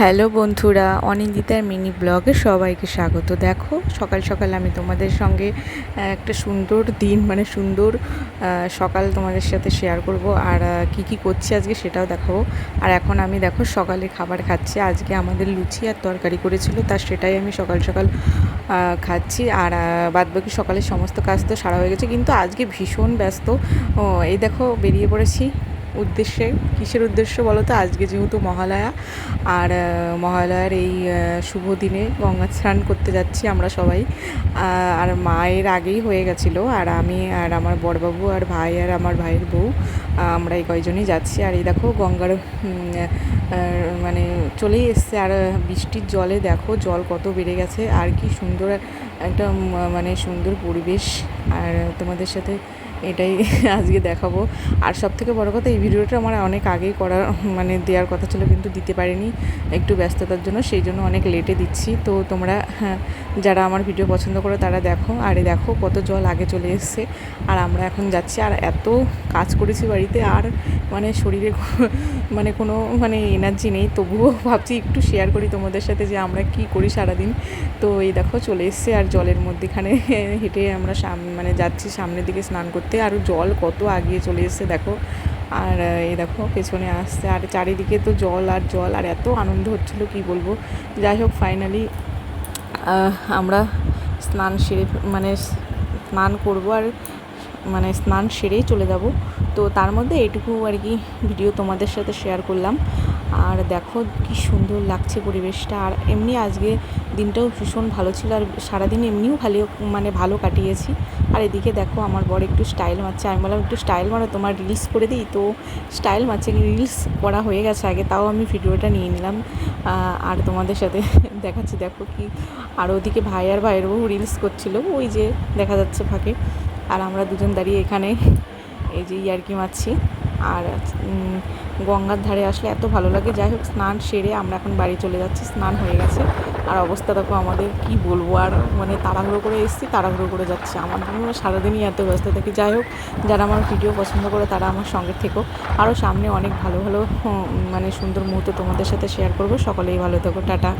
Hello বন্ধুরা, অনিন্দিতার mini ব্লগে সবাইকে স্বাগত। দেখো, সকাল সকাল আমি তোমাদের সঙ্গে একটা সুন্দর দিন মানে সুন্দর সকাল তোমাদের সাথে শেয়ার করব। আর কি কি করছি আজকে সেটাও দেখাবো। আর এখন আমি দেখো সকালে খাবার খাচ্ছি। আজকে আমাদের লুচি আর তরকারি করেছিল তার সেটাই আমি সকাল সকাল খাচ্ছি। আর বাদ বাকি সকালের সমস্ত কাজ তো সারা হয়ে গেছে। কিন্তু আজকে ভীষণ ব্যস্ত। এই দেখো বেরিয়ে পড়েছি। উদ্দেশ্যে, কিসের উদ্দেশ্য বলো তো আজকে যেহেতু মহালয়া, আর মহালয়ার এই শুভ দিনে গঙ্গা স্নান করতে যাচ্ছি আমরা সবাই। আর মায়ের আগেই হয়ে গেছিল, আর আমি আর আমার বড়বাবু, আর ভাই, আর আমার ভাইয়ের বউ আমরা এই কয়জনই যাচ্ছি। আর এই দেখো গঙ্গার মানে চলেই এসছে, আর বৃষ্টির জলে দেখো, জল কত বেড়ে গেছে, আর কি সুন্দর একটা মানে সুন্দর পরিবেশ। আর তোমাদের সাথে এটাই আজকে দেখাবো। আর সব থেকে বড়ো কথা এই ভিডিওটা আমার অনেক আগেই করার মানে দেওয়ার কথা ছিল কিন্তু দিতে পারিনি একটু ব্যস্ততার জন্য সেই জন্য অনেক লেটে দিচ্ছি। তো তোমরা হ্যাঁ, যারা আমার ভিডিও পছন্দ করো তারা দেখো। আর দেখো কত জল আগে চলে এসছে। আর আমরা এখন যাচ্ছি আর এত কাজ করেছি বাড়িতে আর মানে শরীরে মানে কোনো মানে এনার্জি নেই। তবুও ভাবছি একটু শেয়ার করি তোমাদের সাথে যে আমরা কি করি সারাদিন। তো এই দেখো চলে এসছে আর জলের মধ্যেখানে হেঁটে আমরা সাম মানে যাচ্ছি সামনের দিকে স্নান করতে। আর জল কত আগিয়ে চলে এসছে দেখো। আর, এ দেখো, পেছনে আসছে, আর চারিদিকে তো জল আর জল, আর এত আনন্দ হচ্ছিল, কি বলব। যাই হোক ফাইনালি আমরা স্নান সেরে মানে স্নান করব আর মানে স্নান সেরেই চলে যাব। তো তার মধ্যে এইটুকু আর কি ভিডিও তোমাদের সাথে শেয়ার করলাম। আর দেখো কি সুন্দর লাগছে পরিবেশটা। আর এমনি আজকে দিনটাও ভীষণ ভালো ছিল, আর সারাদিন এমনিও ভালো মানে ভালো কাটিয়েছি। আর এদিকে দেখো আমার বড় একটু স্টাইল মারছে। আমি বললাম, একটু স্টাইল মারো, তোমার রিলস করে দিই। তো স্টাইল মারছে রিলস করা হয়ে গেছে আগে, তাও আমি ভিডিওটা নিয়ে নিলাম। আর তোমাদের সাথে দেখাচ্ছি, দেখো কি আর ওদিকে ভাই আর ভাইয়ের বউ রিলস করছিল, ওই যে দেখা যাচ্ছে ফাঁকে। আর আমরা দুজন দাঁড়িয়ে এখানে এই যে ইয়ার্কি মারছি। আর গঙ্গার ধারে আসলে এত ভালো লাগে। যাই হোক, স্নান সেরে আমরা এখন বাড়ি চলে যাচ্ছি, স্নান হয়ে গেছে। আর অবস্থা দেখো আমাদের কি বলব, আর মানে তাড়াহুড়ো করে এসেছি, তাড়াহুড়ো করে যাচ্ছি। আমার জন্য সারাদিনই এত ব্যস্ত থাকি। যাই হোক, যারা আমার ভিডিও পছন্দ করে তারা আমার সঙ্গে থেকো। আরও সামনে অনেক ভালো ভালো মানে সুন্দর মুহূর্ত তোমাদের সাথে শেয়ার করব। সকলেই ভালো থেকো, টাটা।